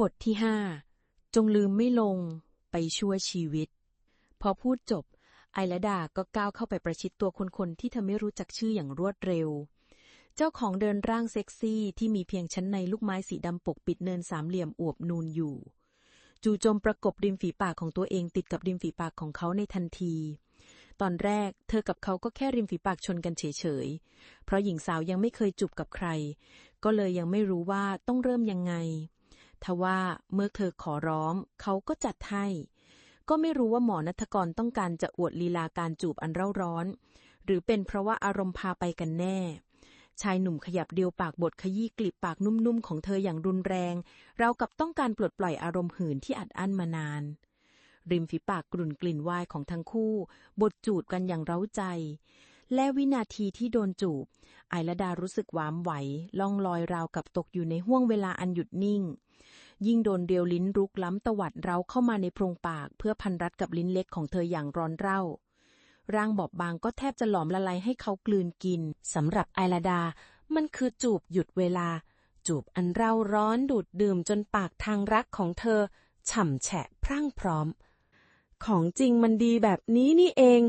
บทที่ห้าจงลืมไม่ลงไปชั่วชีวิต พอพูดจบ ไอละดาก็ก้าวเข้าไปประชิดตัวคนๆที่เธอไม่รู้จักชื่ออย่างรวดเร็ว เจ้าของเดินร่างเซ็กซี่ที่มีเพียงชั้นในลูกไม้สีดำปกปิดเนินสามเหลี่ยมอวบนูนอยู่ จู่โจมประกบริมฝีปากของตัวเองติดกับริมฝีปากของเขาในทันที ตอนแรกเธอกับเขาก็แค่ริมฝีปากชนกันเฉยๆ เพราะหญิงสาวยังไม่เคยจูบกับใคร ก็เลยยังไม่รู้ว่าต้องเริ่มยังไง ทว่าเมื่อเธอขอร้อง เขาก็จัดให้ ก็ไม่รู้ว่าหมอนัทกรต้องการจะอวดลีลาการจูบอันเร่าร้อน หรือเป็นเพราะว่าอารมณ์พาไปกันแน่ ชายหนุ่มขยับเดียวปากบดขยี้กลีบปากนุ่มๆของเธออย่างรุนแรง เรากับต้องการปลดปล่อยอารมณ์หืนที่อัดอั้นมานาน ริมฝีปากกลุ่นกลิ่นวายของทั้งคู่บดจูดกันอย่างเร้าใจและวินาทีที่โดนจูบ ไอละดารู้สึกหวามไหว ล่องลอยราวกับตกอยู่ในห้วงเวลาอันหยุดนิ่ง ยิ่งโดนเดียวลิ้นรุกล้ำตวัดเราเข้ามาในโพรงปากเพื่อพันรัดกับลิ้นเล็กของเธออย่างร้อนเร่า ร่างบอบบางก็แทบจะหลอมละลายให้เขากลืนกินสำหรับไอลาดา มันคือจูบหยุดเวลา จูบอันเร่าร้อนดูดดื่มจนปากทางรักของเธอฉ่ำแฉะพรั่งพร้อม ของจริงมันดีแบบนี้นี่เอง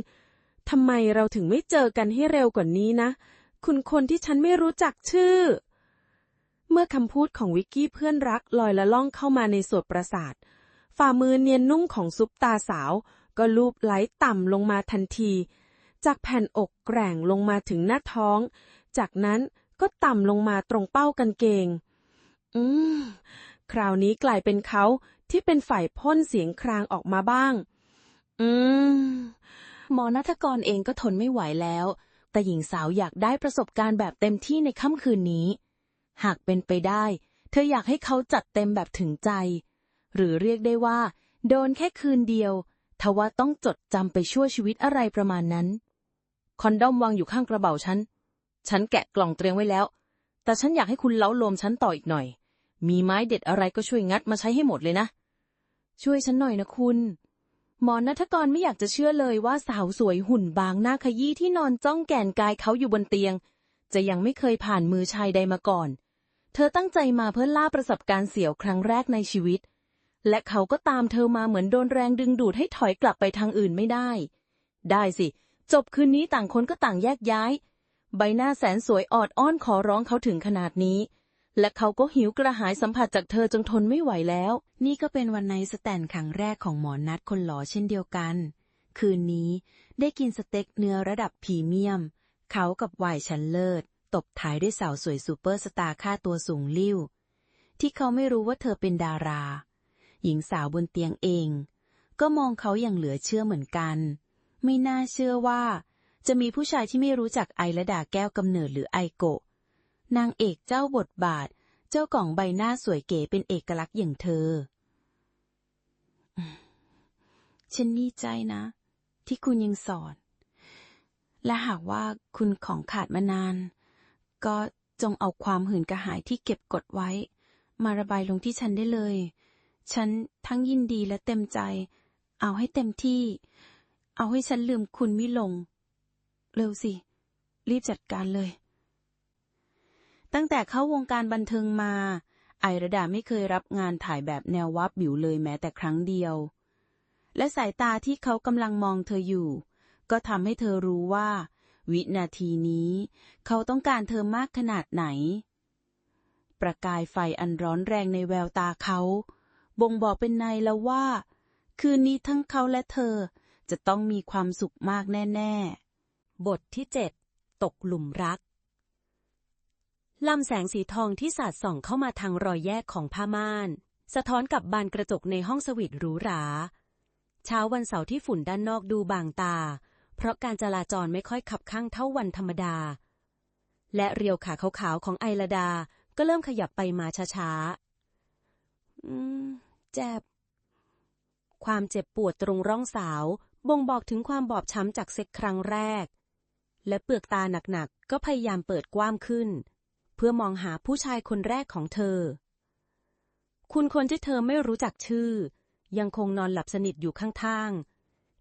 ทำไมเราถึงไม่เจอกันให้เร็วกว่านี้นะ คุณคนที่ฉันไม่รู้จักชื่อ เมื่อคำพูดของวิกกี้เพื่อนรักลอยละล่องเข้ามาในโสดประสาท ฝ่ามือเนียนนุ่มของซุปตาสาว ก็ลูบไหลต่ำลงมาทันที จากแผ่นอกแกร่งลงมาถึงหน้าท้อง จากนั้นก็ต่ำลงมาตรงเป้ากางเกง อืม คราวนี้กลายเป็นเขาที่เป็นฝ่ายพ่นเสียงครางออกมาบ้าง อืม หมอนัทกรเองก็ทนไม่ไหวแล้ว แต่หญิงสาวอยากได้ประสบการณ์แบบเต็มที่ในค่ำคืนนี้ หากเป็นไปได้ เธออยากให้เขาจัดเต็มแบบถึงใจ หรือเรียกได้ว่า โดนแค่คืนเดียวทว่าต้องจดจำไปชั่วชีวิตอะไรประมาณนั้น คอนดอมวางอยู่ข้างกระเป๋าฉัน ฉันแกะกล่องเตรียมไว้แล้ว แต่ฉันอยากให้คุณเล้าลมฉันต่ออีกหน่อย มีไม้เด็ดอะไรก็ช่วยงัดมาใช้ให้หมดเลยนะ ช่วยฉันหน่อยนะคุณ หมอนัทกรไม่อยากจะเชื่อเลยว่าสาวสวยหุ่นบางหน้าขยี้ที่นอนจ้องแก่นกายเขาอยู่บนเตียง จะยังไม่เคยผ่านมือชายใดมาก่อน เธอตั้งใจมาเพื่อล่าประสบการณ์เสี่ยวครั้งแรกในชีวิต และเขาก็ตามเธอมาเหมือนโดนแรงดึงดูดให้ถอยกลับไปทางอื่นไม่ได้ ได้สิ จบคืนนี้ต่างคนก็ต่างแยกย้าย ใบหน้าแสนสวยออดอ้อนขอร้องเขาถึงขนาดนี้ และเขาก็หิวกระหายสัมผัสจากเธอจนทนไม่ไหวแล้ว นี่ก็เป็นวันไนสแตนครั้งแรกของหมอนัดคนหล่อเช่นเดียวกัน คืนนี้ได้กินสเต็กเนื้อระดับพรีเมียม เขากับวายชั้นเลิศ ตบท้ายด้วยสาวสวยซูเปอร์สตาร์ค่าตัวสูงลิ่วที่เขาไม่รู้ว่าเธอเป็นดารา หญิงสาวบนเตียงเอง ก็มองเขาอย่างเหลือเชื่อเหมือนกัน ไม่น่าเชื่อว่า จะมีผู้ชายที่ไม่รู้จักไอและดาแก้วกำเนิดหรือไอโกะนางเอกเจ้าบทบาท เจ้ากล่องใบหน้าสวยเก๋เป็นเอกลักษณ์อย่างเธอ ฉันดีใจนะ ที่คุณยังสอน และหากว่าคุณของขาดมานาน ก็จงเอาความหื่นกระหายที่เก็บกดไว้ มาระบายลงที่ฉันได้เลย ฉันทั้งยินดีและเต็มใจ เอาให้เต็มที่ เอาให้ฉันลืมคุณไม่ลง เร็วสิ รีบจัดการเลย ตั้งแต่เข้าวงการบันเทิงมา ไอระดาไม่เคยรับงานถ่ายแบบแนววับบิวเลยแม้แต่ครั้งเดียว และสายตาที่เขากำลังมองเธออยู่ ก็ทำให้เธอรู้ว่า วินาทีนี้ เขาต้องการเธอมากขนาดไหน ประกายไฟอันร้อนแรงในแววตาเขา บ่งบอกเป็นในแล้วว่า คืนนี้ทั้งเขาและเธอจะต้องมีความสุขมากแน่ ๆ บทที่เจ็ดตกหลุมรักลำแสงสีทองที่สาดส่องเข้ามาทางรอยแยกของผ้าม่าน สะท้อนกับบานกระจกในห้องสวีทหรูหรา เช้าวันเสาร์ที่ฝุ่นด้านนอกดูบางตา ราะการจราจรไม่ค่อยขับข้างเท่าวันธรรมดา และเรียวขาขาวๆของไอระดา ก็เริ่มขยับไปมาช้าๆ อืม เจ็บ ความเจ็บปวดตรงร่องสาว บ่งบอกถึงความบอบช้ำจากเซ็กครั้งแรก และเปลือกตาหนักๆ ก็พยายามเปิดกว้างขึ้น เพื่อมองหาผู้ชายคนแรกของเธอ คุณคนที่เธอไม่รู้จักชื่อ ยังคงนอนหลับสนิทอยู่ข้างๆ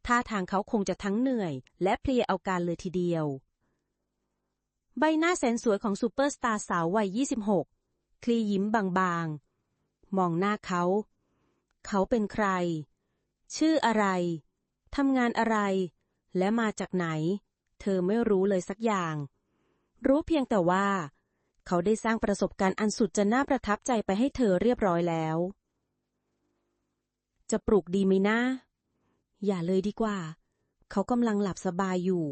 ท่าทางเขาคงจะทั้งเหนื่อย และเพลียเอาการเลยทีเดียว ใบหน้าแสนสวยของซูเปอร์สตาร์สาววัย 26 คลียิ้มบางๆ มองหน้าเขา เขาเป็นใคร ชื่ออะไร ทำงานอะไร และมาจากไหน เธอไม่รู้เลยสักอย่าง รู้เพียงแต่ว่า เขาได้สร้างประสบการณ์อันสุดจะน่าประทับใจไปให้เธอเรียบร้อยแล้ว จะปลุกดีไหมนะ อย่าเลยดีกว่า เขากำลังหลับสบายอยู่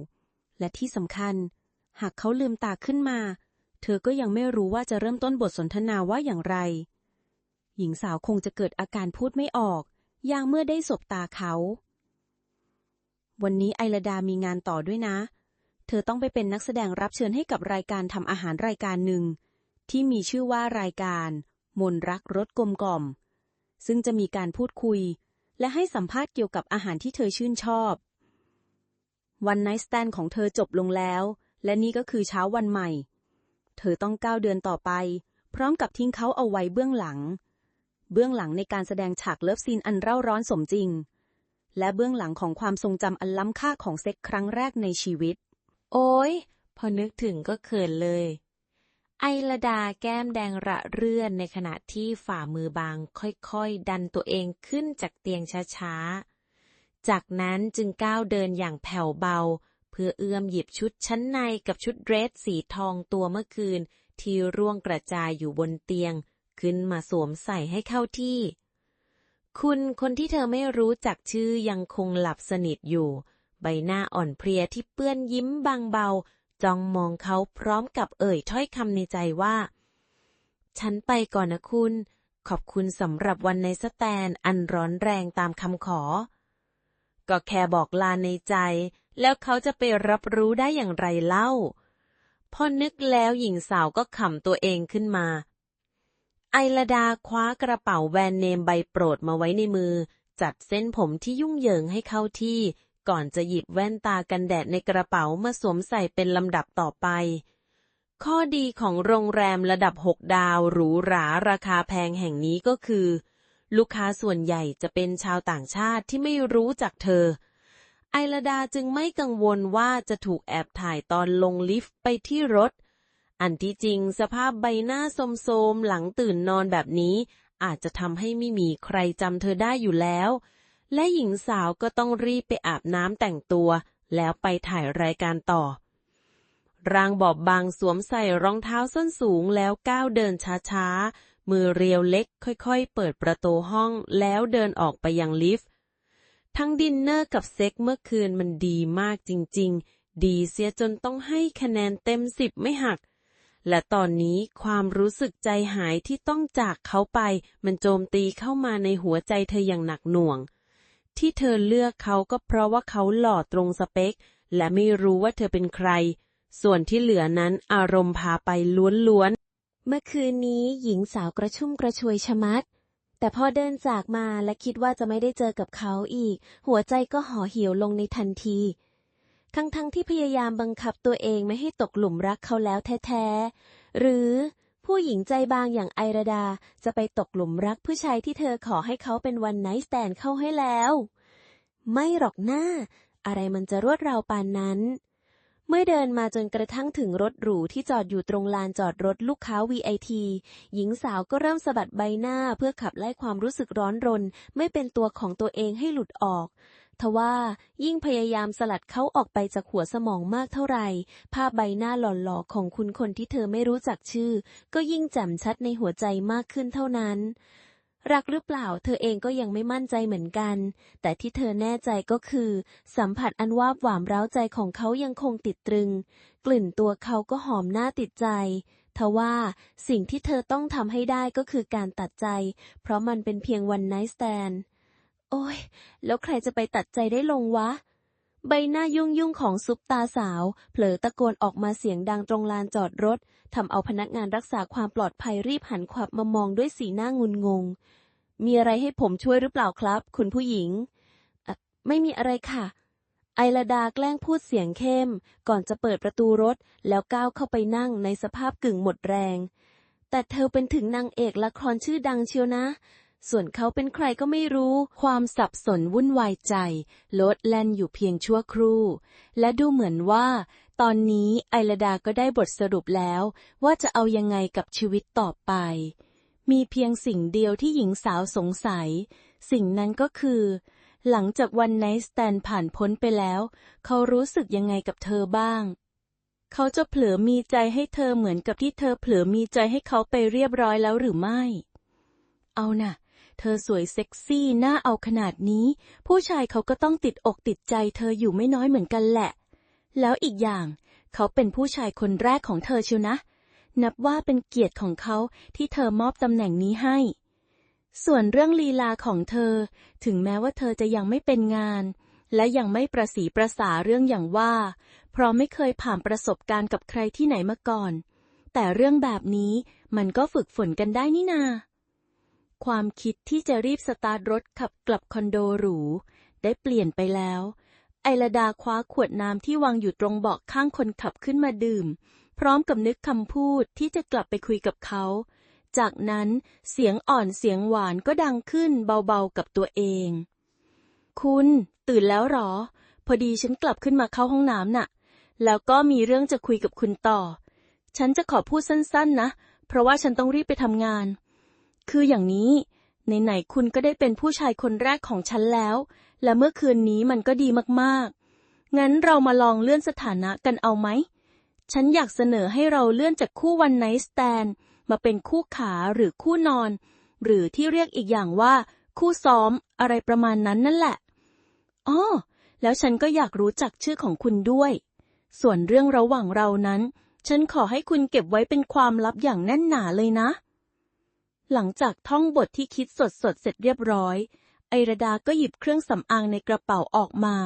และที่สำคัญ หากเขาลืมตาขึ้นมา เธอก็ยังไม่รู้ว่าจะเริ่มต้นบทสนทนาว่าอย่างไร หญิงสาวคงจะเกิดอาการพูดไม่ออก อย่างเมื่อได้สบตาเขา วันนี้ไอระดามีงานต่อด้วยนะ เธอต้องไปเป็นนักแสดงรับเชิญให้กับรายการทำอาหารรายการหนึ่ง ที่มีชื่อว่ารายการ มนรักรสกลมกล่อม ซึ่งจะมีการพูดคุย และให้สัมภาษณ์เกี่ยวกับอาหารที่เธอชื่นชอบ วันไนท์สแตนของเธอจบลงแล้ว และนี่ก็คือเช้าวันใหม่ เธอต้องก้าวเดินต่อไป พร้อมกับทิ้งเขาเอาไว้เบื้องหลัง เบื้องหลังในการแสดงฉากเลิฟซีนอันเร่าร้อนสมจริง และเบื้องหลังของความทรงจำอันล้ำค่าของเซ็กครั้งแรกในชีวิต โอ้ยพอนึกถึงก็เขินเลย ไอระดาแก้มแดงระเรื่อนในขณะที่ฝ่ามือบางค่อยๆ ดันตัวเองขึ้นจากเตียงช้าๆ จากนั้นจึงก้าวเดินอย่างแผ่วเบา เพื่อเอื้อมหยิบชุดชั้นในกับชุดเดรสสีทองตัวเมื่อคืน ที่ร่วงกระจายอยู่บนเตียง ขึ้นมาสวมใส่ให้เข้าที่ คุณคนที่เธอไม่รู้จักชื่อยังคงหลับสนิทอยู่ ใบหน้าอ่อนเพลียที่เปื้อนยิ้มบางเบา จ้องมองเขาพร้อมกับเอ่ยถ้อยคำในใจว่า ฉันไปก่อนนะคุณ ขอบคุณสำหรับวันในสแตนอันร้อนแรงตามคำขอ ก็แค่บอกลาในใจ แล้วเขาจะไปรับรู้ได้อย่างไรเล่า พอนึกแล้วหญิงสาวก็ขำตัวเองขึ้นมา ไอระดาคว้ากระเป๋าแบรนด์เนมใบโปรดมาไว้ในมือ จัดเส้นผมที่ยุ่งเหยิงให้เข้าที่ ก่อนจะหยิบแว่นตากันแดดในกระเป๋ามาสวมใส่เป็นลำดับต่อไป ข้อดีของโรงแรมระดับหกดาวหรูหราราคาแพงแห่งนี้ก็คือ ลูกค้าส่วนใหญ่จะเป็นชาวต่างชาติที่ไม่รู้จักเธอ ไอระดาจึงไม่กังวลว่าจะถูกแอบถ่ายตอนลงลิฟต์ไปที่รถ อันที่จริงสภาพใบหน้าโทรมๆหลังตื่นนอนแบบนี้อาจจะทำให้ไม่มีใครจำเธอได้อยู่แล้ว และหญิงสาวก็ต้องรีบไปอาบน้ำแต่งตัว แล้วไปถ่ายรายการต่อ ร่างบอบบางสวมใส่รองเท้าส้นสูงแล้วก้าวเดินช้าๆ มือเรียวเล็กค่อยๆ เปิดประตูห้องแล้วเดินออกไปยังลิฟต์ ทั้งดินเนอร์กับเซ็กเมื่อคืนมันดีมากจริงๆ ดีเสียจนต้องให้คะแนนเต็มสิบไม่หักและตอนนี้ความรู้สึกใจหายที่ต้องจากเขาไป มันโจมตีเข้ามาในหัวใจเธออย่างหนักหน่วง ที่เธอเลือกเขาก็เพราะว่าเขาหล่อตรงสเปค และไม่รู้ว่าเธอเป็นใคร ส่วนที่เหลือนั้นอารมณ์พาไปล้วนๆ เมื่อคืนนี้หญิงสาวกระชุ่มกระชวยชะมัด แต่พอเดินจากมาและคิดว่าจะไม่ได้เจอกับเขาอีก หัวใจก็ห่อเหี่ยวลงในทันที ทั้งๆทที่พยายามบังคับตัวเองไม่ให้ตกหลุมรักเขาแล้วแท้ๆ หรือผู้หญิงใจบางอย่างไอราดาจะไปตกหลุมรักผู้ชายที่เธอขอให้เขาเป็นวันไนท์สแตนเข้าให้แล้ว ไม่หรอกหน้า อะไรมันจะรวดราวปานนั้น เมื่อเดินมาจนกระทั่งถึงรถหรูที่จอดอยู่ตรงลานจอดรถลูกค้า VIT หญิงสาวก็เริ่มสะบัดใบหน้าเพื่อขับไล่ความรู้สึกร้อนรน ไม่เป็นตัวของตัวเองให้หลุดออกทว่ายิ่งพยายามสลัดเขาออกไปจากหัวสมองมากเท่าไหร่ ภาพใบหน้าหล่อๆของคุณคนที่เธอไม่รู้จักชื่อ ก็ยิ่งแจ่มชัดในหัวใจมากขึ้นเท่านั้น รักหรือเปล่าเธอเองก็ยังไม่มั่นใจเหมือนกัน แต่ที่เธอแน่ใจก็คือ สัมผัสอันวาบหวามร้าวใจของเขายังคงติดตรึง กลิ่นตัวเขาก็หอมน่าติดใจทว่าสิ่งที่เธอต้องทำให้ได้ก็คือการตัดใจ เพราะมันเป็นเพียงวันไนท์สแตนโอ้ย แล้วใครจะไปตัดใจได้ลงวะ ใบหน้ายุ่งยุ่งของซุปตาสาว เผลอตะโกนออกมาเสียงดังตรงลานจอดรถ ทำเอาพนักงานรักษาความปลอดภัยรีบหันขวับมามองด้วยสีหน้างุนงง มีอะไรให้ผมช่วยหรือเปล่าครับ คุณผู้หญิง ไม่มีอะไรค่ะ ไอระดาแกล้งพูดเสียงเข้ม ก่อนจะเปิดประตูรถ แล้วก้าวเข้าไปนั่งในสภาพกึ่งหมดแรง แต่เธอเป็นถึงนางเอกละครชื่อดังเชียวนะส่วนเขาเป็นใครก็ไม่รู้ ความสับสนวุ่นวายใจ ลดแล่นอยู่เพียงชั่วครู่ และดูเหมือนว่า ตอนนี้ไอระดาก็ได้บทสรุปแล้วว่าจะเอายังไงกับชีวิตต่อไป มีเพียงสิ่งเดียวที่หญิงสาวสงสัย สิ่งนั้นก็คือ หลังจากวันไนท์สแตนผ่านพ้นไปแล้ว เขารู้สึกยังไงกับเธอบ้าง เขาจะเผลอมีใจให้เธอเหมือนกับที่เธอเผลอมีใจให้เขาไปเรียบร้อยแล้วหรือไม่ เอาน่ะ เธอสวยเซ็กซี่น่าเอาขนาดนี้ ผู้ชายเขาก็ต้องติดอกติดใจเธออยู่ไม่น้อยเหมือนกันแหละ แล้วอีกอย่าง เขาเป็นผู้ชายคนแรกของเธอเชียวนะ นับว่าเป็นเกียรติของเขาที่เธอมอบตำแหน่งนี้ให้ ส่วนเรื่องลีลาของเธอ ถึงแม้ว่าเธอจะยังไม่เป็นงาน และยังไม่ประสีประสาเรื่องอย่างว่า เพราะไม่เคยผ่านประสบการณ์กับใครที่ไหนมาก่อน แต่เรื่องแบบนี้มันก็ฝึกฝนกันได้นี่นาความคิดที่จะรีบสตาร์ทรถขับกลับคอนโดหรู ได้เปลี่ยนไปแล้ว ไอระดาคว้าขวดน้ำที่วางอยู่ตรงเบาะข้างคนขับขึ้นมาดื่ม พร้อมกับนึกคำพูดที่จะกลับไปคุยกับเขา จากนั้นเสียงอ่อนเสียงหวานก็ดังขึ้นเบาๆกับตัวเอง คุณ ตื่นแล้วหรอ พอดีฉันกลับขึ้นมาเข้าห้องน้ำน่ะ แล้วก็มีเรื่องจะคุยกับคุณต่อ ฉันจะขอพูดสั้นๆนะ เพราะว่าฉันต้องรีบไปทำงาน คืออย่างนี้ไหนๆคุณก็ได้เป็นผู้ชายคนแรกของฉันแล้ว และเมื่อคืนนี้มันก็ดีมากๆ งั้นเรามาลองเลื่อนสถานะกันเอาไหม ฉันอยากเสนอให้เราเลื่อนจากคู่วันไนท์สแตนมาเป็นคู่ขาหรือคู่นอน หรือที่เรียกอีกอย่างว่า คู่ซ้อมอะไรประมาณนั้นนั่นแหละอ้อแล้วฉันก็อยากรู้จักชื่อของคุณด้วย ส่วนเรื่องระหว่างเรานั้น ฉันขอให้คุณเก็บไว้เป็นความลับอย่างแน่นหนาเลยนะ หลังจากท่องบทที่คิดสดสดๆเสร็จเรียบร้อย ไอรดาก็หยิบเครื่องสำอางในกระเป๋าออกมา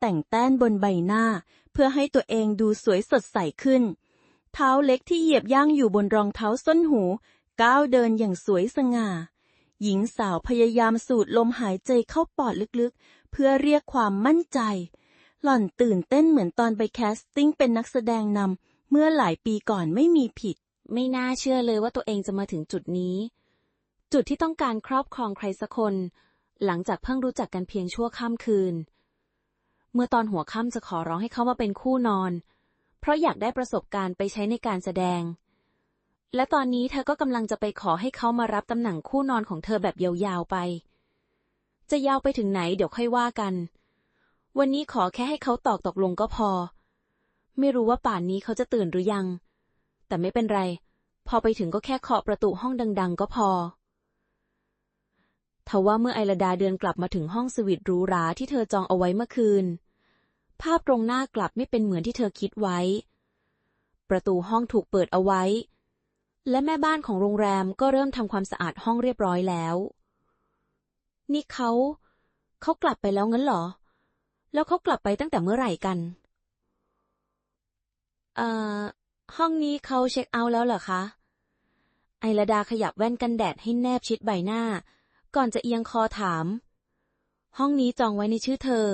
แต่งแต้นบนใบหน้า เพื่อให้ตัวเองดูสวยสดใสขึ้น เท้าเล็กที่เหยียบย่างอยู่บนรองเท้าส้นหู ก้าวเดินอย่างสวยสง่า หญิงสาวพยายามสูดลมหายใจเข้าปอดลึกๆ เพื่อเรียกความมั่นใจ หล่อนตื่นเต้นเหมือนตอนไปแคสติ้งเป็นนักแสดงนำเมื่อหลายปีก่อนไม่มีผิด ไม่น่าเชื่อเลยว่าตัวเองจะมาถึงจุดนี้ จุดที่ต้องการครอบครองใครสักคน หลังจากเพิ่งรู้จักกันเพียงชั่วข้ามคืน เมื่อตอนหัวค่ำจะขอร้องให้เขามาเป็นคู่นอน เพราะอยากได้ประสบการณ์ไปใช้ในการแสดง และตอนนี้เธอก็กำลังจะไปขอให้เขามารับตำแหน่งคู่นอนของเธอแบบยาวๆไป จะยาวไปถึงไหนเดี๋ยวค่อยว่ากัน วันนี้ขอแค่ให้เขาตอกตกลงก็พอ ไม่รู้ว่าป่านนี้เขาจะตื่นหรือยัง แต่ไม่เป็นไร พอไปถึงก็แค่เคาะประตูห้องดัง ๆ ก็พอ ทว่าเมื่อไอระดาเดินกลับมาถึงห้องสวีทหรูหราที่เธอจองเอาไว้เมื่อคืน ภาพตรงหน้ากลับไม่เป็นเหมือนที่เธอคิดไว้ ประตูห้องถูกเปิดเอาไว้ และแม่บ้านของโรงแรมก็เริ่มทำความสะอาดห้องเรียบร้อยแล้ว นี่เขา เขากลับไปแล้วงั้นเหรอ แล้วเขากลับไปตั้งแต่เมื่อไหร่กัน เอ่อ ห้องนี้เขาเช็คเอาท์แล้วเหรอคะ ไอระดาขยับแว่นกันแดดให้แนบชิดใบหน้า ก่อนจะเอียงคอถาม ห้องนี้จองไว้ในชื่อเธอ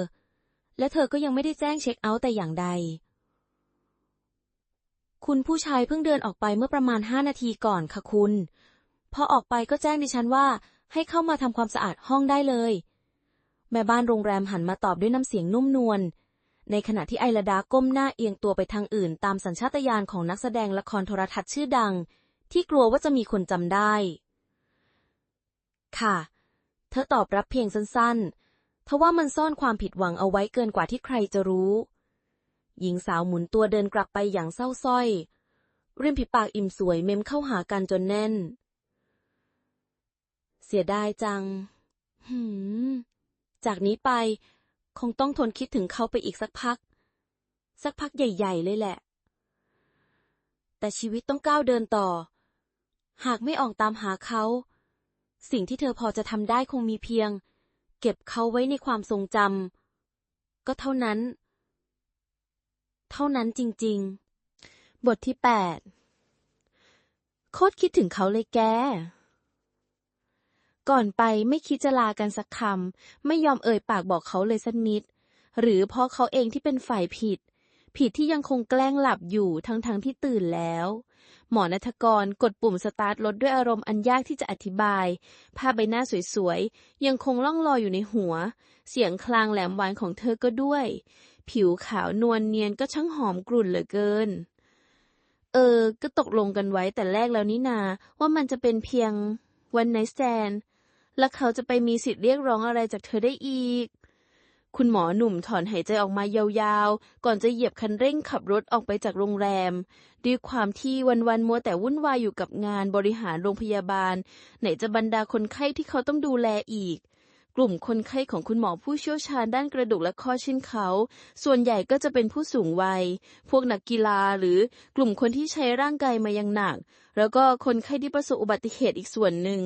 และเธอก็ยังไม่ได้แจ้งเช็คเอาท์แต่อย่างใด คุณผู้ชายเพิ่งเดินออกไปเมื่อประมาณห้านาทีก่อนค่ะคุณ พอออกไปก็แจ้งดิฉันว่าให้เข้ามาทำความสะอาดห้องได้เลย แม่บ้านโรงแรมหันมาตอบด้วยน้ำเสียงนุ่มนวล ในขณะที่ไอระดาก้มหน้าเอียงตัวไปทางอื่น ตามสัญชาตญาณของนักแสดงละครโทรทัศน์ชื่อดัง ที่กลัวว่าจะมีคนจำได้ ค่ะ เธอตอบรับเพียงสั้นๆทว่ามันซ่อนความผิดหวังเอาไว้เกินกว่าที่ใครจะรู้ หญิงสาวหมุนตัวเดินกลับไปอย่างเศร้าส้อย ริมฝีปากอิ่มสวยเมมเข้าหากันจนแน่น เสียดายจัง หืม จากนี้ไป คงต้องทนคิดถึงเขาไปอีกสักพัก สักพักใหญ่ ๆ เลยแหละ แต่ชีวิตต้องก้าวเดินต่อหากไม่ออกตามหาเขา สิ่งที่เธอพอจะทำได้คงมีเพียง เก็บเขาไว้ในความทรงจำก็เท่านั้น เท่านั้นจริง ๆ บทที่แปดโคตรคิดถึงเขาเลยแก ก่อนไปไม่คิดจะลากันสักคำไม่ยอมเอ่ยปากบอกเขาเลยสักนิด หรือเพราะเขาเองที่เป็นฝ่ายผิด ผิดที่ยังคงแกล้งหลับอยู่ทั้งๆทที่ตื่นแล้ว หมอนัทกรกดปุ่มสตาร์ทรถด้วยอารมณ์อันยากที่จะอธิบาย ภาพใบหน้าสวยๆ ยังคงล่องลอยอยู่ในหัว เสียงคลางแหลมหวานของเธอก็ด้วย ผิวขาวนวลเนียนก็ช่างหอมกลุ่นเหลือเกิน เออ ก็ตกลงกันไว้แต่แรกแล้วนี่นา ว่ามันจะเป็นเพียงวันไนแตนและเขาจะไปมีสิทธิ์เรียกร้องอะไรจากเธอได้อีก คุณหมอหนุ่มถอนหายใจออกมายาวๆ ก่อนจะเหยียบคันเร่งขับรถออกไปจากโรงแรม ด้วยความที่วันๆมัวแต่วุ่นวายอยู่กับงานบริหารโรงพยาบาล ไหนจะบรรดาคนไข้ที่เขาต้องดูแลอีก กลุ่มคนไข้ของคุณหมอผู้เชี่ยวชาญด้านกระดูกและข้อเช่นเขา ส่วนใหญ่ก็จะเป็นผู้สูงวัย พวกนักกีฬาหรือกลุ่มคนที่ใช้ร่างกายมายังหนัก แล้วก็คนไข้ที่ประสบอุบัติเหตุอีกส่วนหนึ่ง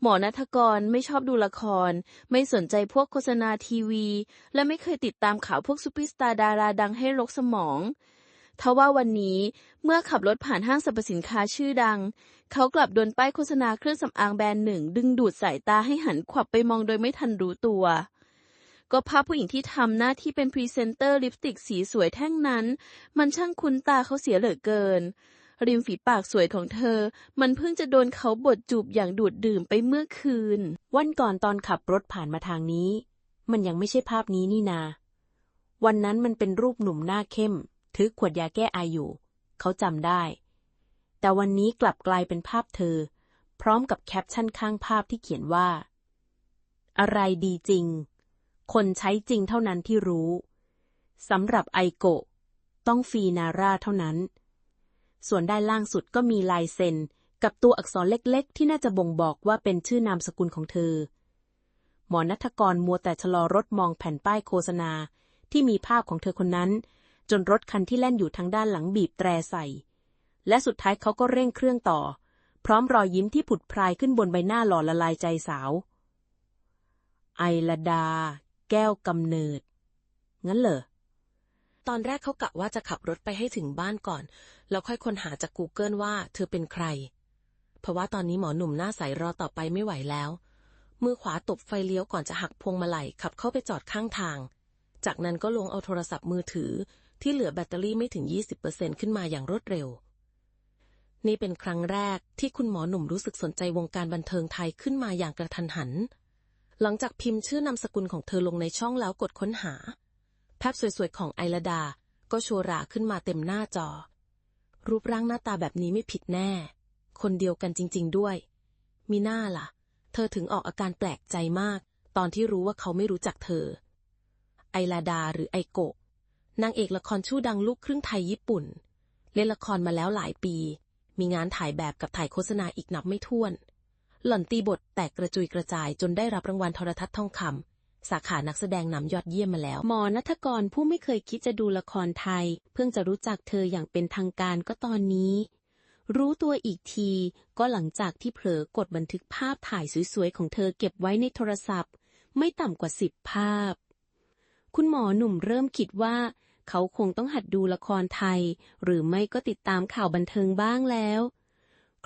หมอนัทกรไม่ชอบดูละคร ไม่สนใจพวกโฆษณาทีวี และไม่เคยติดตามข่าวพวกซูเปอร์สตาร์ดาราดังให้รกสมองทว่าวันนี้เมื่อขับรถผ่านห้างสรรพสินค้าชื่อดัง เขากลับโดนป้ายโฆษณาเครื่องสำอางแบรนด์หนึ่ง ดึงดูดสายตาให้หันขวับไปมองโดยไม่ทันรู้ตัว ก็ภาพผู้หญิงที่ทำหน้าที่เป็นพรีเซนเตอร์ลิปสติกสีสวยแท่งนั้น มันช่างคุ้นตาเขาเสียเหลือเกิน ริมฝีปากสวยของเธอ มันเพิ่งจะโดนเขาบดจูบอย่างดูดดื่มไปเมื่อคืน วันก่อนตอนขับรถผ่านมาทางนี้ มันยังไม่ใช่ภาพนี้นี่นา วันนั้นมันเป็นรูปหนุ่มหน้าเข้ม ถือขวดยาแก้ไออยู่ เขาจำได้ แต่วันนี้กลับกลายเป็นภาพเธอ พร้อมกับแคปชั่นข้างภาพที่เขียนว่า อะไรดีจริง คนใช้จริงเท่านั้นที่รู้สำหรับไอโกะต้องฟีนาร่าเท่านั้น ส่วนด้านล่างสุดก็มีลายเซ็น กับตัวอักษรเล็กๆ ที่น่าจะบ่งบอกว่าเป็นชื่อนามสกุลของเธอ หมอนัทกรมัวแต่ชะลอรถมองแผ่นป้ายโฆษณา ที่มีภาพของเธอคนนั้น จนรถคันที่แล่นอยู่ทางด้านหลังบีบแตรใส่ และสุดท้ายเขาก็เร่งเครื่องต่อ พร้อมรอยยิ้มที่ผุดพรายขึ้นบนใบหน้าหล่อละลายใจสาว ไอละดา แก้วกำเนิด งั้นเหรอตอนแรกเขากะว่าจะขับรถไปให้ถึงบ้านก่อน แล้วค่อยค้นหาจาก Google ว่าเธอเป็นใคร เพราะว่าตอนนี้หมอหนุ่มหน้าใสรอต่อไปไม่ไหวแล้ว มือขวาตบไฟเลี้ยวก่อนจะหักพวงมาลัยขับเข้าไปจอดข้างทาง จากนั้นก็ลงเอาโทรศัพท์มือถือ ที่เหลือแบตเตอรี่ไม่ถึง 20%ขึ้นมาอย่างรวดเร็ว นี่เป็นครั้งแรกที่คุณหมอหนุ่มรู้สึกสนใจวงการบันเทิงไทยขึ้นมาอย่างกระทันหัน หลังจากพิมพ์ชื่อนามสกุลของเธอลงในช่องแล้วกดค้นหาภาพสวยๆ ของไอระดา ก็โชว์ราขึ้นมาเต็มหน้าจอ รูปร่างหน้าตาแบบนี้ไม่ผิดแน่ คนเดียวกันจริง ๆ ด้วย มีหน้าล่ะ เธอถึงออกอาการแปลกใจมาก ตอนที่รู้ว่าเขาไม่รู้จักเธอ ไอลาดาหรือไอโกะนางเอกละครชื่อดังลูกครึ่งไทยญี่ปุ่น เล่นละครมาแล้วหลายปี มีงานถ่ายแบบกับถ่ายโฆษณาอีกนับไม่ถ้วน หล่อนตีบทแตกกระจุยกระจายจนได้รับรางวัลโทรทัศน์ทองคำ สาขานักแสดงนำยอดเยี่ยมมาแล้ว หมอนัทกรผู้ไม่เคยคิดจะดูละครไทย เพิ่งจะรู้จักเธออย่างเป็นทางการก็ตอนนี้ รู้ตัวอีกที ก็หลังจากที่เผลอกดบันทึกภาพถ่ายสวยๆ ของเธอเก็บไว้ในโทรศัพท์ ไม่ต่ำกว่าสิบภาพ คุณหมอหนุ่มเริ่มคิดว่า เขาคงต้องหัดดูละครไทย หรือไม่ก็ติดตามข่าวบันเทิงบ้างแล้ว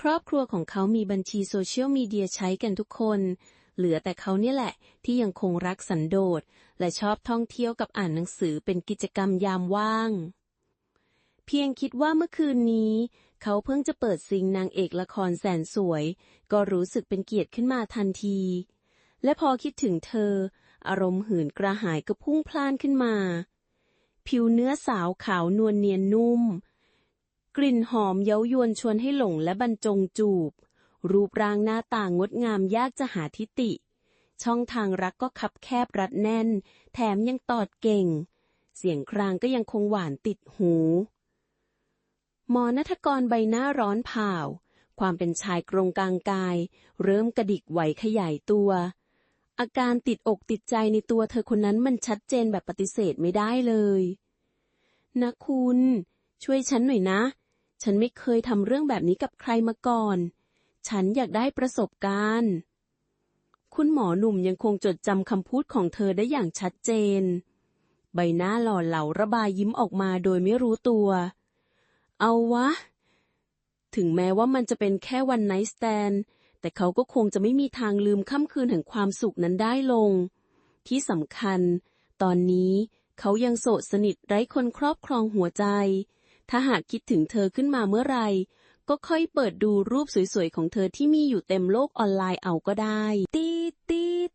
ครอบครัวของเขามีบัญชีโซเชียลมีเดียใช้กันทุกคน เหลือแต่เขาเนี่ยแหละที่ยังคงรักสันโดษ และชอบท่องเที่ยวกับอ่านหนังสือเป็นกิจกรรมยามว่าง เพียงคิดว่าเมื่อคืนนี้ เขาเพิ่งจะเปิดซิงนางเอกละครแสนสวย ก็รู้สึกเป็นเกียรติขึ้นมาทันที และพอคิดถึงเธอ อารมณ์หืนกระหายก็พุ่งพล่านขึ้นมา ผิวเนื้อสาวขาวนวลเนียนนุ่ม กลิ่นหอมเย้ายวนชวนให้หลงและบรรจงจูบ รูปร่างหน้าต่างงดงามยากจะหาทิติ ช่องทางรักก็คับแคบรัดแน่น แถมยังตอดเก่ง เสียงครางก็ยังคงหวานติดหูหมอนัทกรใบหน้าร้อนเผาความเป็นชายกรงกลางกาย เริ่มกระดิกไหวขยายตัว อาการติดอกติดใจในตัวเธอคนนั้นมันชัดเจนแบบปฏิเสธไม่ได้เลยนะคุณ ช่วยฉันหน่อยนะ ฉันไม่เคยทำเรื่องแบบนี้กับใครมาก่อน ฉันอยากได้ประสบการณ์ คุณหมอหนุ่มยังคงจดจำคำพูดของเธอได้อย่างชัดเจน ใบหน้าหล่อเหลาระบายยิ้มออกมาโดยไม่รู้ตัว เอาวะ ถึงแม้ว่ามันจะเป็นแค่วันไนท์สแตนแต่เขาก็คงจะไม่มีทางลืมค่ำคืนแห่งความสุขนั้นได้ลง ที่สำคัญ ตอนนี้เขายังโสดสนิทไร้คนครอบครองหัวใจ ถ้าหากคิดถึงเธอขึ้นมาเมื่อไหร่ ก็ค่อยเปิดดูรูปสวยๆของเธอที่มีอยู่เต็มโลกออนไลน์เอาก็ได้ ตีดตีด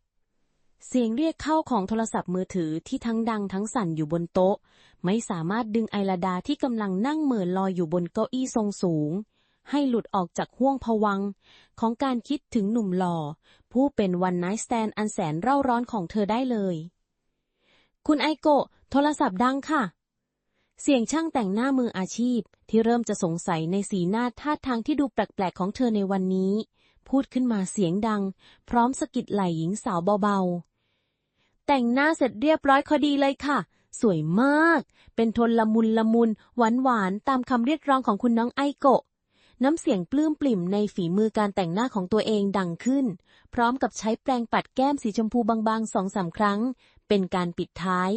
เสียงเรียกเข้าของโทรศัพท์มือถือที่ทั้งดังทั้งสั่นอยู่บนโต๊ะ ไม่สามารถดึงไอลาดาที่กำลังนั่งเหม่อลอยอยู่บนเก้าอี้ทรงสูง ให้หลุดออกจากห่วงผวัง ของการคิดถึงหนุ่มหล่อ ผู้เป็นวันไนท์สแตนอันแสนเร่าร้อนของเธอได้เลย คุณไอโกะโทรศัพท์ดังค่ะ เสียงช่างแต่งหน้ามืออาชีพ ที่เริ่มจะสงสัยในสีหน้าท่าทางที่ดูแปลกๆของเธอในวันนี้ พูดขึ้นมาเสียงดัง พร้อมสะกิดไหล่หญิงสาวเบาๆ แต่งหน้าเสร็จเรียบร้อยพอดีเลยค่ะ สวยมาก เป็นทนละมุนละมุน หวานหวานๆตามคำเรียกร้องของคุณน้องไอโกะน้ำเสียงปลื้มปลิ่มในฝีมือการแต่งหน้าของตัวเองดังขึ้น พร้อมกับใช้แปรงปัดแก้มสีชมพูบางๆสองสามครั้ง เป็นการปิดท้าย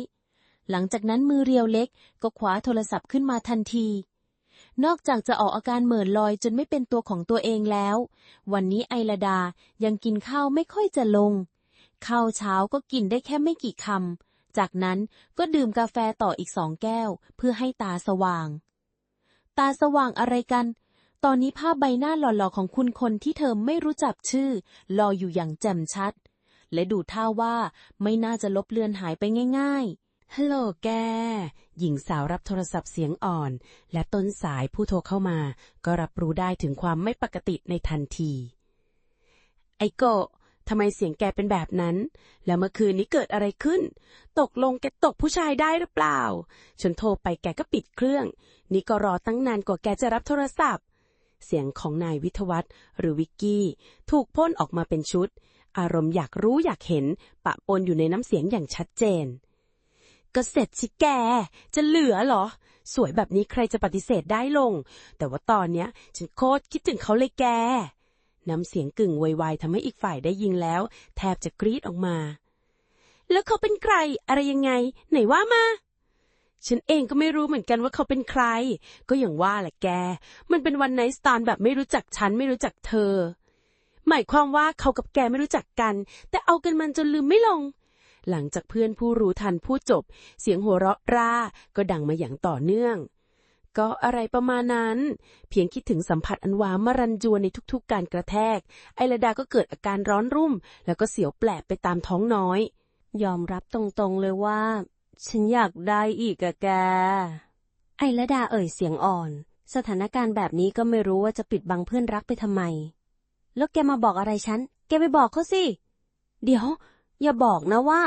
หลังจากนั้นมือเรียวเล็กก็คว้าโทรศัพท์ขึ้นมาทันที นอกจากจะออกอาการเหม่อลอยจนไม่เป็นตัวของตัวเองแล้ว วันนี้ไอลดายังกินข้าวไม่ค่อยจะลง ข้าวเช้าก็กินได้แค่ไม่กี่คำ จากนั้นก็ดื่มกาแฟต่ออีกสองแก้ว เพื่อให้ตาสว่าง ตาสว่างอะไรกันตอนนี้ภาพใบหน้าหล่อๆของคุณคนที่เธอไม่รู้จักชื่อรออยู่อย่างแจ่มชัด และดูท่าว่าไม่น่าจะลบเลือนหายไปง่ายๆ ฮัลโหลแก หญิงสาวรับโทรศัพท์เสียงอ่อน และต้นสายผู้โทรเข้ามา ก็รับรู้ได้ถึงความไม่ปกติในทันที ไอโกะทำไมเสียงแกเป็นแบบนั้น แล้วเมื่อคืนนี้เกิดอะไรขึ้น ตกลงแกตกผู้ชายได้หรือเปล่า ฉันโทรไปแกก็ปิดเครื่อง นี่ก็รอตั้งนานกว่าแกจะรับโทรศัพท์ เสียงของนายวิทวัฒน์หรือวิกกี้ ถูกพ่นออกมาเป็นชุด อารมณ์อยากรู้อยากเห็น ปะปนอยู่ในน้ำเสียงอย่างชัดเจน ก็เสร็จสิแก จะเหลือเหรอ สวยแบบนี้ใครจะปฏิเสธได้ลง แต่ว่าตอนเนี้ยฉันโคตรคิดถึงเขาเลยแก น้ำเสียงกึ่งไวๆทำให้อีกฝ่ายได้ยินแล้ว แทบจะกรีดออกมา แล้วเขาเป็นใครอะไรยังไง ไหนว่ามาฉันเองก็ไม่รู้เหมือนกันว่าเขาเป็นใคร ก็อย่างว่าแหละแก มันเป็นวันไนสตาร์แบบไม่รู้จักฉันไม่รู้จักเธอ หมายความว่าเขากับแกไม่รู้จักกัน แต่เอากันมันจนลืมไม่ลง หลังจากเพื่อนผู้รู้ทันพูดจบ เสียงหัวเราะร่าก็ดังมาอย่างต่อเนื่อง ก็อะไรประมาณนั้น เพียงคิดถึงสัมผัสอันหวานมรันจวนในทุกๆ การกระแทก ไอระดาก็เกิดอาการร้อนรุ่ม แล้วก็เสียวแปลบไปตามท้องน้อย ยอมรับตรงๆเลยว่า ฉันอยากได้อีกอะแก ไอระดาเอ่ยเสียงอ่อน สถานการณ์แบบนี้ก็ไม่รู้ว่าจะปิดบังเพื่อนรักไปทำไม แล้วแกมาบอกอะไรฉัน แกไปบอกเขาสิ เดี๋ยว อย่าบอกนะว่า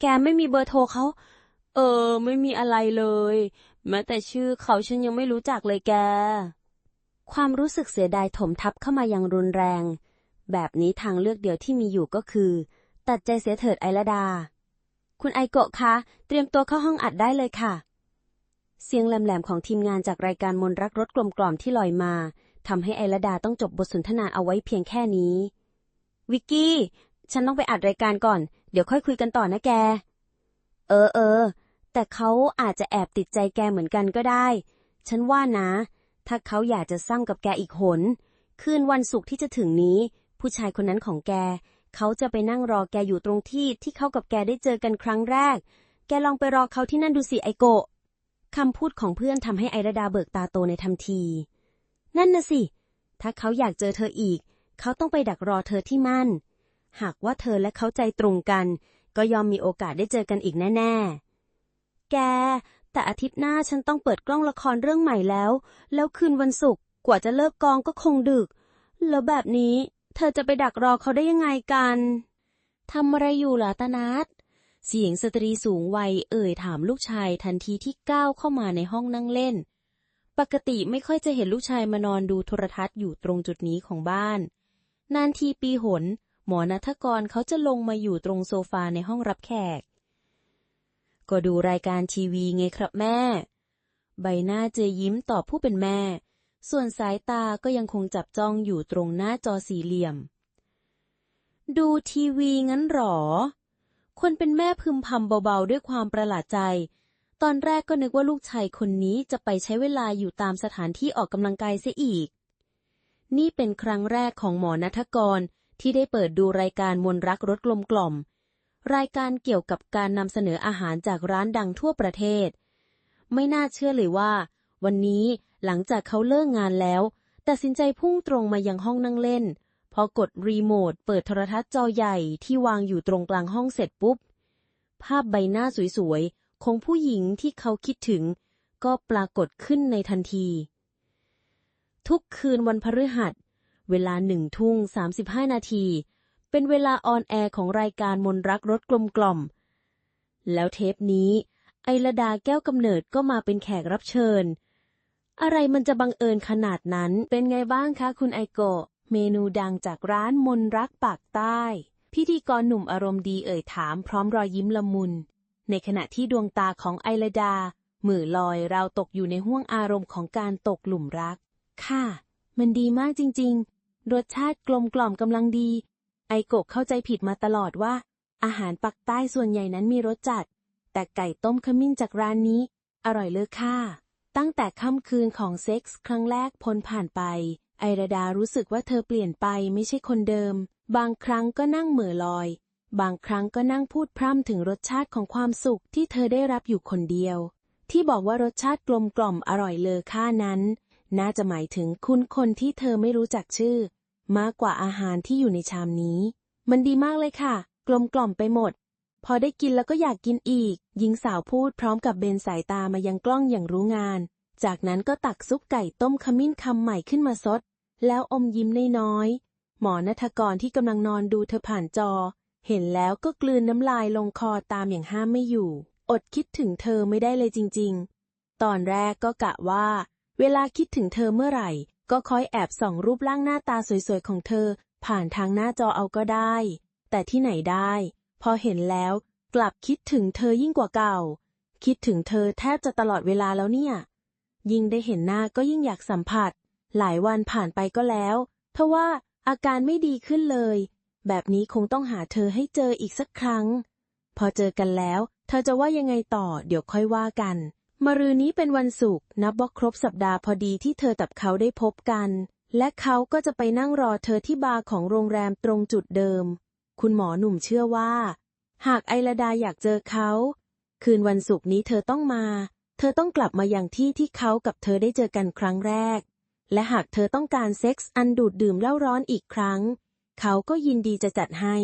แกไม่มีเบอร์โทรเขา เออ ไม่มีอะไรเลย แม้แต่ชื่อเขาฉันยังไม่รู้จักเลยแก ความรู้สึกเสียดายถมทับเข้ามาอย่างรุนแรง แบบนี้ทางเลือกเดียวที่มีอยู่ก็คือ ตัดใจเสียเถิดไอระดา คุณไอโกะคะ เตรียมตัวเข้าห้องอัดได้เลยค่ะ เสียงแหลมๆของทีมงานจากรายการมนรักรถกลมกล่อมที่ลอยมาทำให้ไอระดาต้องจบบทสนทนาเอาไว้เพียงแค่นี้ วิกกี้ ฉันต้องไปอัดรายการก่อน เดี๋ยวค่อยคุยกันต่อนะแก เออเออ แต่เขาอาจจะแอบติดใจแกเหมือนกันก็ได้ ฉันว่านะ ถ้าเขาอยากจะซ้ำกับแกอีกหน คืนวันศุกร์ที่จะถึงนี้ ผู้ชายคนนั้นของแก เขาจะไปนั่งรอแกอยู่ตรงที่ที่เขากับแกได้เจอกันครั้งแรก แกลองไปรอเขาที่นั่นดูสิไอโกะคำพูดของเพื่อนทำให้ไอระดาเบิกตาโตในทันที นั่นน่ะสิ ถ้าเขาอยากเจอเธออีก เขาต้องไปดักรอเธอที่มั่น หากว่าเธอและเขาใจตรงกัน ก็ยอมมีโอกาสได้เจอกันอีกแน่ๆ แก แต่อาทิตย์หน้าฉันต้องเปิดกล้องละครเรื่องใหม่แล้ว แล้วคืนวันศุกร์กว่าจะเลิกกองก็คงดึก แล้วแบบนี้ เธอจะไปดักรอเขาได้ยังไงกันทำอะไรอยู่ล่ะตานัดเสียงสตรีสูงวัยเอ่ยถามลูกชายทันทีที่ก้าวเข้ามาในห้องนั่งเล่น ปกติไม่ค่อยจะเห็นลูกชายมานอนดูโทรทัศน์อยู่ตรงจุดนี้ของบ้าน นานทีปีหน หมอนัทกรเขาจะลงมาอยู่ตรงโซฟาในห้องรับแขก ก็ดูรายการทีวีไงครับแม่ ใบหน้าเจยิ้มตอบผู้เป็นแม่ ส่วนสายตาก็ยังคงจับจ้องอยู่ตรงหน้าจอสี่เหลี่ยม ดูทีวีงั้นหรอ คนเป็นแม่พึมพำเบาๆด้วยความประหลาดใจ ตอนแรกก็นึกว่าลูกชายคนนี้จะไปใช้เวลาอยู่ตามสถานที่ออกกำลังกายเสียอีก นี่เป็นครั้งแรกของหมอนัทกร ที่ได้เปิดดูรายการมนรักรถกลมกล่อม รายการเกี่ยวกับการนำเสนออาหารจากร้านดังทั่วประเทศ ไม่น่าเชื่อเลยว่า วันนี้หลังจากเขาเลิกงานแล้ว ตัดสินใจพุ่งตรงมายังห้องนั่งเล่น พอกดรีโมทเปิดโทรทัศน์จอใหญ่ที่วางอยู่ตรงกลางห้องเสร็จปุ๊บ ภาพใบหน้าสวยๆ ของผู้หญิงที่เขาคิดถึง ก็ปรากฏขึ้นในทันที ทุกคืนวันพฤหัส เวลาหนึ่งทุ่งสามสิบห้านาที เป็นเวลาออนแอร์ของรายการมนรักรถกลมกล่อม แล้วเทปนี้ ไอระดาแก้วกำเนิดก็มาเป็นแขกรับเชิญ อะไรมันจะบังเอิญขนาดนั้น เป็นไงบ้างคะคุณไอโกะเมนูดังจากร้านมนรักปากใต้ พิธีกรหนุ่มอารมณ์ดีเอ่ยถามพร้อมรอยยิ้มละมุน ในขณะที่ดวงตาของไอระดามือลอยเราตกอยู่ในห้วงอารมณ์ของการตกหลุมรัก ค่ะ มันดีมากจริงๆ รสชาติกลมกล่อมกำลังดี ไอโกะเข้าใจผิดมาตลอดว่า อาหารปักใต้ส่วนใหญ่นั้นมีรสจัด แต่ไก่ต้มขมิ้นจากร้านนี้ อร่อยเลิศค่ะตั้งแต่ค่ำคืนของเซ็กส์ครั้งแรกพ้นผ่านไป ไอราดารู้สึกว่าเธอเปลี่ยนไปไม่ใช่คนเดิม บางครั้งก็นั่งเหม่อลอย บางครั้งก็นั่งพูดพร่ำถึงรสชาติของความสุขที่เธอได้รับอยู่คนเดียว ที่บอกว่ารสชาติกลมกล่อมอร่อยเลอค่านั้น น่าจะหมายถึงคุณคนที่เธอไม่รู้จักชื่อ มากกว่าอาหารที่อยู่ในชามนี้ มันดีมากเลยค่ะ กลมกล่อมไปหมด พอได้กินแล้วก็อยากกินอีก หญิงสาวพูดพร้อมกับเบนสายตามายังกล้องอย่างรู้งาน จากนั้นก็ตักซุปไก่ต้มขมิ้นคำใหม่ขึ้นมาซด แล้วอมยิ้มน้อยๆหมอนัทกรที่กำลังนอนดูเธอผ่านจอ เห็นแล้วก็กลืนน้ำลายลงคอตามอย่างห้ามไม่อยู่ อดคิดถึงเธอไม่ได้เลยจริง ๆ ตอนแรกก็กะว่า เวลาคิดถึงเธอเมื่อไหร่ ก็คอยแอบส่องรูปร่างหน้าตาสวยๆของเธอ ผ่านทางหน้าจอเอาก็ได้ แต่ที่ไหนได้ พอเห็นแล้ว กลับคิดถึงเธอยิ่งกว่าเก่า คิดถึงเธอแทบจะตลอดเวลาแล้วเนี่ย ยิ่งได้เห็นหน้าก็ยิ่งอยากสัมผัส หลายวันผ่านไปก็แล้วทว่าอาการไม่ดีขึ้นเลย แบบนี้คงต้องหาเธอให้เจออีกสักครั้ง พอเจอกันแล้ว เธอจะว่ายังไงต่อ เดี๋ยวค่อยว่ากัน มรืนนี้เป็นวันศุกร์นับว่าครบสัปดาห์พอดีที่เธอกับเขาได้พบกัน และเขาก็จะไปนั่งรอเธอที่บาร์ของโรงแรมตรงจุดเดิม คุณหมอหนุ่มเชื่อว่า หากไอระดาอยากเจอเขา คืนวันศุกร์นี้เธอต้องมา เธอต้องกลับมาอย่างที่ที่เขากับเธอได้เจอกันครั้งแรก และหากเธอต้องการเซ็กส์อันดูดดื่มเล่าร้อนอีกครั้ง เขาก็ยินดีจะจัดให้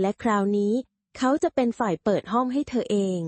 และคราวนี้ เขาจะเป็นฝ่ายเปิดห้องให้เธอเอง